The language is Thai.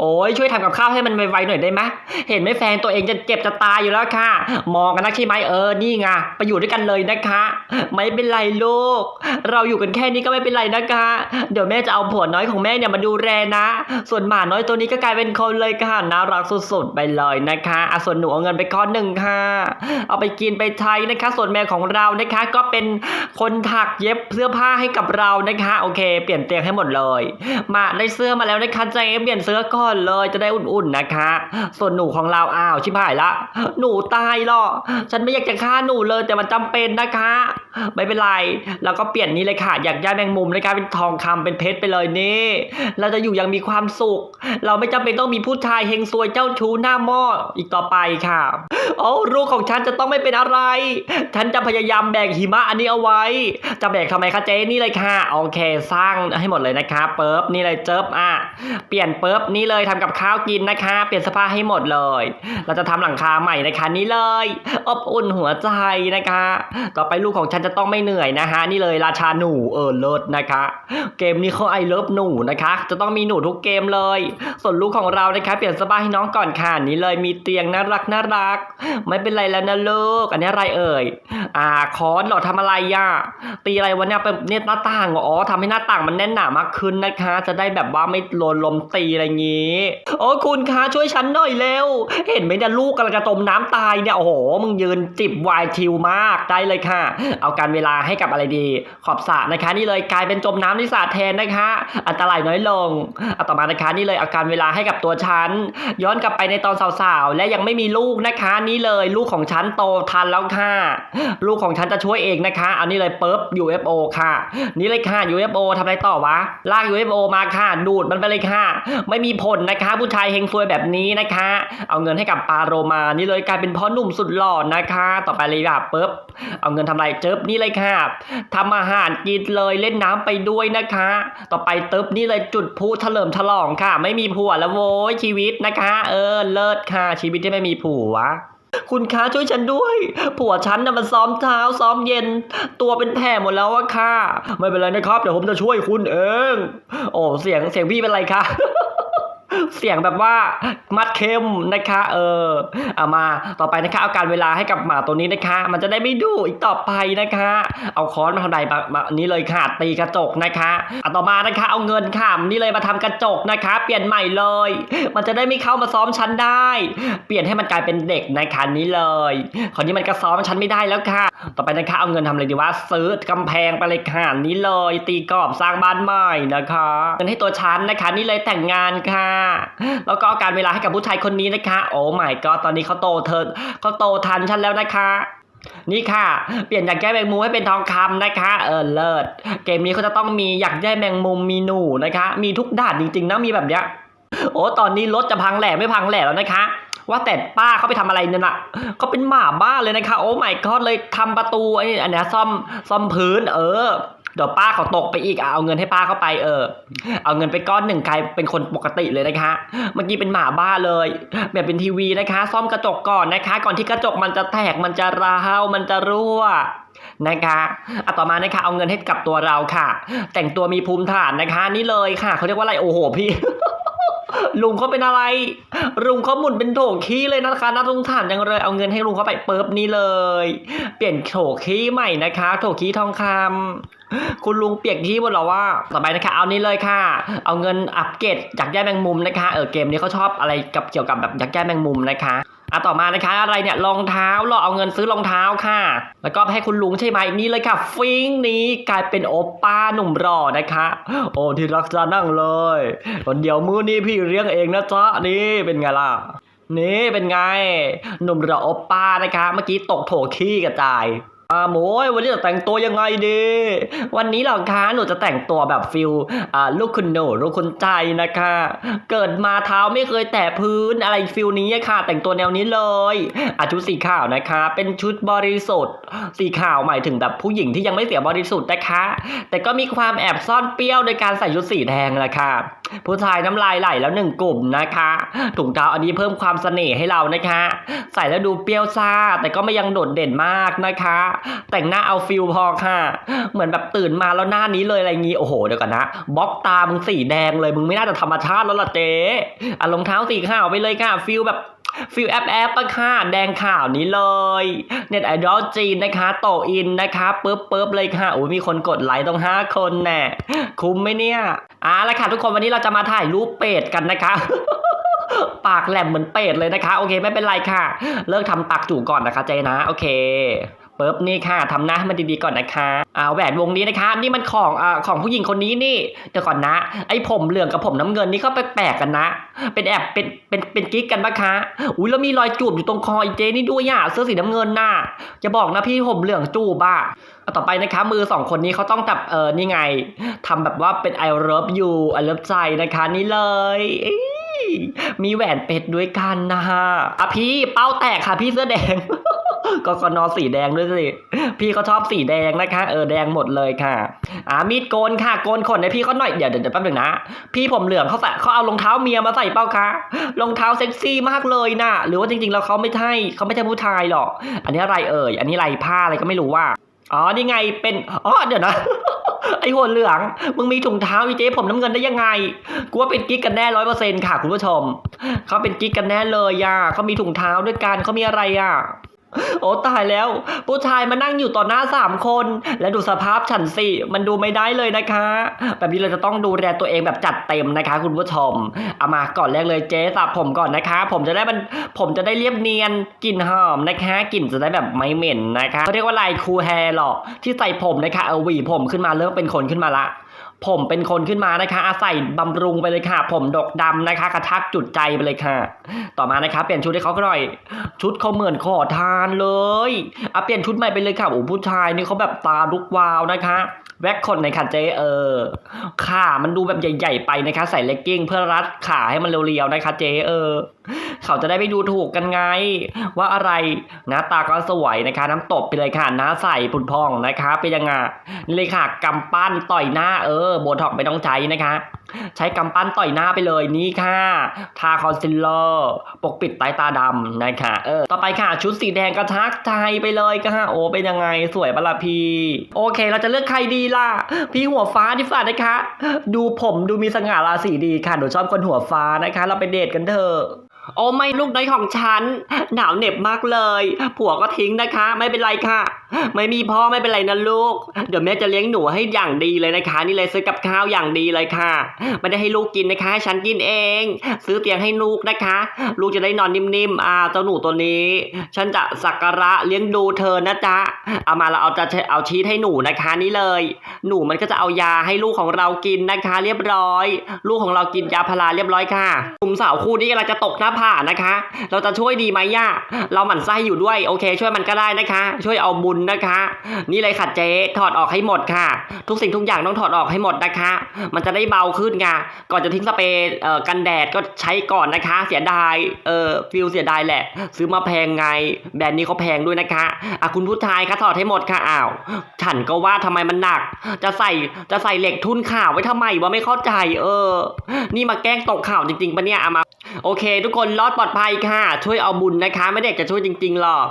โอ้ยช่วยทำกับข้าวให้มันไวๆหน่อยได้ไหมเห็นไหมแฟนตัวเองจะเจ็บจะตายอยู่แล้วค่ะ มองกันนะใช่ไหมเออนี่ไงไปอยู่ด้วยกันเลยนะคะ ไม่เป็นไรลูก เราอยู่กันแค่นี้ก็ไม่เป็นไรนะคะ เดี๋ยวแม่จะเอาผัวน้อยของแม่เนี่ยมาดูแลนะ ส่วนหมาน้อยตัวนี้ก็กลายเป็นคนเลยค่ะน่ารักสุดๆไปเลยนะคะอะส่วนหนูเอาเงินไปก้อนหนึ่งค่ะ เอาไปกินไปใช้นะคะ ส่วนแม่ของเรานะคะ ก็เป็นคนถักเย็บเสื้อผ้าให้กับเรานะคะ โอเค เปลี่ยนเตียงให้หมดเลย มาได้เสื้อมาแล้วนะคะใจเปลี่ยนเสื้อก่อนอนเลยจะได้อุ่นๆนะคะ ส่วนหนูของเราอ้าวชิบหายละ หนูตายหรอ ฉันไม่อยากจะฆ่าหนูเลยแต่มันจำเป็นนะคะ ไม่เป็นไรเราก็เปลี่ยนนี้เลยค่ะ อยากย้ายแมงมุมเลยค่ะเป็นทองคำเป็นเพชรไปเลยนี่ เราจะอยู่อยังมีความสุข เราไม่จำเป็นต้องมีผู้ชายเฮงซวยเจ้าชู้หน้าหม้ออีกต่อไปค่ะ โอ้ลูกของฉันจะต้องไม่เป็นอะไร ฉันจะพยายามแบกหิมะอันนี้เอาไว้ จะแบกทำไมคะเจ๊นี่เลยค่ะ โอเค สร้างให้หมดเลยนะคะเปิบนี่เลยเจิบอะ เปลี่ยนเปิบนี่เลยทำกับข้าวกินนะคะ เปลี่ยนเสื้อผ้าให้หมดเลย เราจะทำหลังคาใหม่นะคะนี่เลย อบอุ่นหัวใจนะคะ ต่อไปลูกของฉันจะต้องไม่เหนื่อยนะคะนี่เลยราชาหนูเออเลิศนะคะ เกมนี้เขาไอเลิฟหนูนะคะ จะต้องมีหนูทุกเกมเลย ส่วนลูกของเรานะคะ เปลี่ยนสื้อผ้าให้น้องก่อนค่ะนี่เลยมีเตียงน่ารักน่ารัก ไม่เป็นไรแล้วนะลูกอันนี้อะไรเอ่ยอ่าคอนหรอทำอะไรย่ะตีอะไรวะเนี่ยเป็นเนี่ยหน้าต่างอ๋อทำให้หน้าต่างมันแน่นหนามากขึ้นนะคะ จะได้แบบว่าไม่โดนลมตีอะไรอย่างงี้โอ้คุณคะช่วยฉันหน่อยเร็ว เห็นไหมเนี่ยลูกกำลังจะจมน้ำตายเนี่ยโอ้โหมึงยืนจิบวน์ชิลมากได้เลยค่ะเอาการเวลาให้กับอะไรดี ขอบสระนะคะ นี่เลยกลายเป็นจมน้ำที่สระแทนนะคะ อันตรายน้อยลงเอาต่อมานะคะนี่เลยเอาการเวลาให้กับตัวฉันย้อนกลับไปในตอนสาวๆ และยังไม่มีลูกนะคะ นี่เลยลูกของฉันโตทันแล้วค่ะ ลูกของฉันจะช่วยเองนะคะเอานี่เลยเปิบ UFO ค่ะ นี่เลยค่ะ UFO ทำอะไรต่อวะลาก UFO มาค่ะดูดมันไปเลยค่ะ ไม่มีผลนะคะ ผู้ชายเฮงซวยแบบนี้นะคะ เอาเงินให้กับปาโรมานี่เลยกลายเป็นพ่อหนุ่มสุดหล่อนะคะ ต่อไปเลยค่ะเปิบเอาเงินทำอะไรเจิบนี่เลยค่ะทำอาหารกินเลยเล่นน้ำไปด้วยนะคะ ต่อไปเติบนี่เลยจุดพลุเถลิมฉลองค่ะ ไม่มีผัวแล้วโว้ยชีวิตนะคะ เออเลิศค่ะ ชีวิตที่ไม่มีผัวคุณคะช่วยฉันด้วย ผัวฉันน่ะมันซ้อมเช้าซ้อมเย็น ตัวเป็นแผลหมดแล้วอะค่ะ ไม่เป็นไรนะครับ เดี๋ยวผมจะช่วยคุณเอง โอ้เสียงเสียงพี่เป็นไรคะ เสียงแบบว่ามัดเข้มนะคะ เออเอามาต่อไปนะคะ เอาการเวลาให้กับหมาตัวนี้นะคะ มันจะได้ไม่ดุอีกต่อไปนะคะ เอาค้อนมาทำใดมามานี่เลยค่ะตีกระจกนะคะเอาต่อมานะคะ เอาเงินค่ะนี่เลยมาทำกระจกนะคะ เปลี่ยนใหม่เลย มันจะได้ไม่เข้ามาซ้อมฉันได้ เปลี่ยนให้มันกลายเป็นเด็กนะคะนี้เลยคราวนี้มันก็ซ้อมฉันไม่ได้แล้วค่ะ ต่อไปนะคะ เอาเงินทำอะไรดีวะซื้อกำแพงไปเลยค่ะนี้เลย ตีกรอบสร้างบ้านใหม่นะคะเงินให้ตัวฉันนะคะ นี่เลยแต่งงานค่ะแล้วก็การเวลาให้กับผู้ชายคนนี้นะคะ โอ้ my god ตอนนี้เขาโตเธอเขาโตทันฉันแล้วนะคะนี่ค่ะ เปลี่ยนจากแก้แมงมุมให้เป็นทองคำนะคะ เออเลิศ เกมนี้เขาจะต้องมีอยากได้แมงมุมมีหนูนะคะ มีทุกด่านจริงๆนะมีแบบเนี้ย โอ้ตอนนี้รถจะพังแหล่ไม่พังแหล่แล้วนะคะ ว่าแต่ป้าเขาไปทำอะไรเนี่ยนะเขาเป็นหมาบ้าเลยนะคะ โอ้ my god เลยทำประตูไอ้อันเนี้ยซ่อมซ่อมพื้น เออ เดี๋ยวป้าเขาตกไปอีกอะเอาเงินให้ป้าเข้าไปเออ เอาเงินไปก้อนหนึ่งกลายเป็นคนปกติเลยนะคะ เมื่อกี้เป็นหมาบ้าเลย แบบเป็นทีวีนะคะ ซ่อมกระจกก่อนนะคะ ก่อนที่กระจกมันจะแตกมันจะร้าวมันจะรั่วนะคะอะต่อมานะคะเอาเงินให้กับตัวเราค่ะ แต่งตัวมีภูมิฐานนะคะ นี่เลยค่ะเขาเรียกว่าอะไรโอ้โหพี่ลุงเขาเป็นอะไร ลุงเขาหมุนเป็นโถขี้เลยนะคะน่าสงสารจังเลยเอาเงินให้ลุงเขาไปเปิบนี้เลย เปลี่ยนโถขี้ใหม่นะคะ โถขี้ทองคำ คุณลุงเปียกขี้หมดแล้วว่า ต่อไปนะคะ เอานี้เลยค่ะ เอาเงินอัปเกรดจากแย่แมงมุมนะคะ เออเกมนี้เขาชอบอะไรกับเกี่ยวกับแบบจากแย่แมงมุมนะคะอะต่อมานะคะ อะไรเนี่ยรองเท้าเราเอาเงินซื้อรองเท้าค่ะ แล้วก็ให้คุณลุงใช่ไหมนี่เลยค่ะ ฟิงนี้กลายเป็นโอป้าหนุ่มรอนะคะ โอ้ที่รักจะนั่งเลยวันเดียวมื้อนี้พี่เลี้ยงเองนะจ๊ะนี่เป็นไงล่ะนี่เป็นไง หนุ่มรอโอป้านะคะ เมื่อกี้ตกโถขี้กระจาย อ่าหมวยวันนี้จะแต่งตัวยังไงดี วันนี้หรอคะหนูจะแต่งตัวแบบฟิลอ่าลูกคุณหนูลูกคุณใจนะคะ เกิดมาเท้าไม่เคยแตะพื้นอะไรฟิลนี้ค่ะ แต่งตัวแนวนี้เลยอะชุดสีขาวนะคะ เป็นชุดบริสุทธิ์สีขาวหมายถึงแบบผู้หญิงที่ยังไม่เสียบริสุทธิ์นะคะ แต่ก็มีความแอบซ่อนเปรี้ยวโดยการใส่ชุดสีแดงแหละคะผู้ชายน้ำลายไหลแล้วหนึ่งกลุ่มนะคะถุงเท้าอันนี้เพิ่มความเสน่ห์ให้เรานะคะ ใส่แล้วดูเปรี้ยวซ่า แต่ก็ไม่ยังโดดเด่นมากนะคะ แต่งหน้าเอาฟิลพอค่ะ เหมือนแบบตื่นมาแล้วหน้านี้เลยอะไรงี้โอ้โหเดี๋ยวก่อนนะบล็อกตามึงสีแดงเลยมึงไม่น่าจะธรรมชาติแล้วล่ะเจ๊อะรองเท้าสีขาวไปเลยค่ะฟิลแบบฟิลแอปแอปปะค่ะแดงขาวนี้เลยเน็ตไอดอลจีนนะคะ โตอินนะคะปึ๊บปึ๊บเลยค่ะโอ้ยมีคนกดไลค์ต้องห้าคนแน่คุ้มไหมเนี่ย อะแล้วค่ะทุกคนวันนี้เราจะมาถ่ายรูปเป็ดกันนะคะปากแหลมเหมือนเป็ดเลยนะคะ โอเคไม่เป็นไรค่ะ เลิกทำปากจู่ก่อนนะคะเจนะ โอเค ปึ๊บนี่ค่ะทำหน้าให้มันดีๆก่อนนะคะอ่าแหวนวงนี้นะคะนี่มันของอ่าของผู้หญิงคนนี้นี่เดี๋ยวก่อนนะ ไอ้ผมเหลืองกับผมน้ำเงินนี่ก็แปลกๆกันนะ เป็นแอบเป็นเป็นเป็นกิ๊กกันปะคะอุ้ยแล้วมีรอยจูบอยู่ตรงคอไอ้เจนี่ด้วยอะเสื้อสีน้ำเงินน่ะจะบอกนะพี่ผมเหลืองจูบอะเอาต่อไปนะคะมือสองคนนี้เขาต้องแบบเออนี่ไงทำแบบว่าเป็น I love you I love ใจนะคะนี่เลยเอ้ยมีแหวนเป็ดด้วยกันนะฮะอะพี่เป้าแตกค่ะพี่เสื้อแดง กกนสีแดงด้วยสิ พี่เขาชอบสีแดงนะคะ เออแดงหมดเลยค่ะ อ่ามีดโกนค่ะ โกนขนให้พี่เขาหน่อย เดี๋ยวเดี๋ยวแป๊บหนึงนะ พี่ผมเหลืองเขาใส่เขาเอารองเท้าเมียมาใส่เป้าคะรองเท้าเซ็กซี่มากเลยนะหรือว่าจริงๆแล้วเขาไม่ใช่เขาไม่ใช่ผู้ชายหรอก อันนี้อะไรเอ่ย อันนี้ไรผ้าอะไรก็ไม่รู้ว่า อ๋อ นี่ไงเป็น อ๋อ เดี๋ยวนะไอหัวเหลือง มึงมีถุงเท้าอีเจ๊ผมน้ำเงินได้ยังไง กูว่าเป็นกิ๊กกันแน่ร้อยเปอร์เซ็นต์ค่ะคุณผู้ชม เขาเป็นกิ๊กกันแน่เลยอะเขามีถุงเท้าด้วยกันเขามีอะไรอะ โอ้ตายแล้ว ผู้ชายมานั่งอยู่ต่อหน้าสามคน และดูสภาพฉันสิ มันดูไม่ได้เลยนะคะ แบบนี้เราจะต้องดูแลตัวเองแบบจัดเต็มนะคะ คุณผู้ชม เอามาก่อนแรกเลยเจ๊สระผมก่อนนะคะ ผมจะได้มันผมจะได้เรียบเนียนกลิ่นหอมนะคะกลิ่นจะได้แบบไม่เหม็นนะคะเขาเรียกว่าลายคูลแฮร์หรอกที่ใส่ผมนะคะเอาหวีผมขึ้นมาเริ่มเป็นคนขึ้นมาละ ผมเป็นคนขึ้นมานะคะ อาศัยบำรุงไปเลยค่ะ ผมดกดำนะคะ กระทักจุดใจไปเลยค่ะ ต่อมานะคะ เปลี่ยนชุดให้เขาหน่อย ชุดเขาเหมือนขอทานเลยอะเปลี่ยนชุดใหม่ไปเลยค่ะโอ้ผู้ชายนี่เขาแบบตาลุกวาวนะคะ แว็กคนในค่ะเจเออขามันดูแบบใหญ่ ๆ ไปนะคะ ใส่เลกกิ้งเพื่อรัดขาให้มันเรียวๆนะคะ เจเออ เขาจะได้ไปดูถูกกันไง ว่าอะไรหน้าตาก็สวยนะคะ น้ำตบไปเลยค่ะหน้าใสผุดพองนะคะเป็นยังไงนี่เลยค่ะกำปั้นต่อยหน้าเออโบท็อกไม่ต้องใช้นะคะ ใช้กำปั้นต่อยหน้าไปเลยนี่ค่ะทาคอนซีลเลอร์ปกปิดใต้ตาดำนะคะเออต่อไปค่ะชุดสีแดงกระชักใจไปเลยค่ะโอ้เป็นยังไงสวยปะล่ะพีโอเค เราจะเลือกใครดีล่ะ พี่หัวฟ้าดีฝ่านะคะ ดูผมดูมีสง่าราศีดีค่ะหนูชอบคนหัวฟ้านะคะ เราไปเดทกันเถอะ โอ้ไม่ลูกน้อยของฉัน หนาวเหน็บมากเลย ผัวก็ทิ้งนะคะ ไม่เป็นไรค่ะ ไม่มีพ่อไม่เป็นไรนะลูก เดี๋ยวแม่จะเลี้ยงหนูให้อย่างดีเลยนะคะ นี่เลยซื้อกับข้าวอย่างดีเลยค่ะ ไม่ได้ให้ลูกกินนะคะให้ฉันกินเอง ซื้อเตียงให้ลูกนะคะ ลูกจะได้นอนนิ่มๆอ่าเจ้าหนูตัวนี้ ฉันจะสักการะเลี้ยงดูเธอนะจ๊ะเอามาเราเอาจะเอาชีสให้หนูนะคะนี่เลย หนูมันก็จะเอายาให้ลูกของเรากินนะคะ เรียบร้อย ลูกของเรากินยาพาราเรียบร้อยค่ะกลุ่มสาวคู่นี้กำลังจะตกน้าผานะคะ เราจะช่วยดีไหมย่าเราหมั่นไส้อยู่ด้วยโอเค ช่วยมันก็ได้นะคะ ช่วยเอาบุญนะคะ นี่เลยค่ะเจ๊ถอดออกให้หมดค่ะ ทุกสิ่งทุกอย่างต้องถอดออกให้หมดนะคะ มันจะได้เบาขึ้นไงก่อนจะทิ้งสเปรย์กันแดดก็ใช้ก่อนนะคะ เสียดายเออฟิลเสียดายแหละ ซื้อมาแพงไง แบรนด์นี้เขาแพงด้วยนะคะอะคุณผู้ชายคะถอดให้หมดค่ะอ้าวฉันก็ว่าทำไมมันหนัก จะใส่จะใส่เหล็กทุ่นข่าวไว้ทำไมวะไม่เข้าใจ เออ นี่มาแกล้งตกข่าวจริงๆปะเนี่ยเอามาโอเค ทุกคนนรอดปลอดภัยค่ะ ช่วยเอาบุญนะคะ ไม่ได้อยากจะช่วยจริงๆหรอก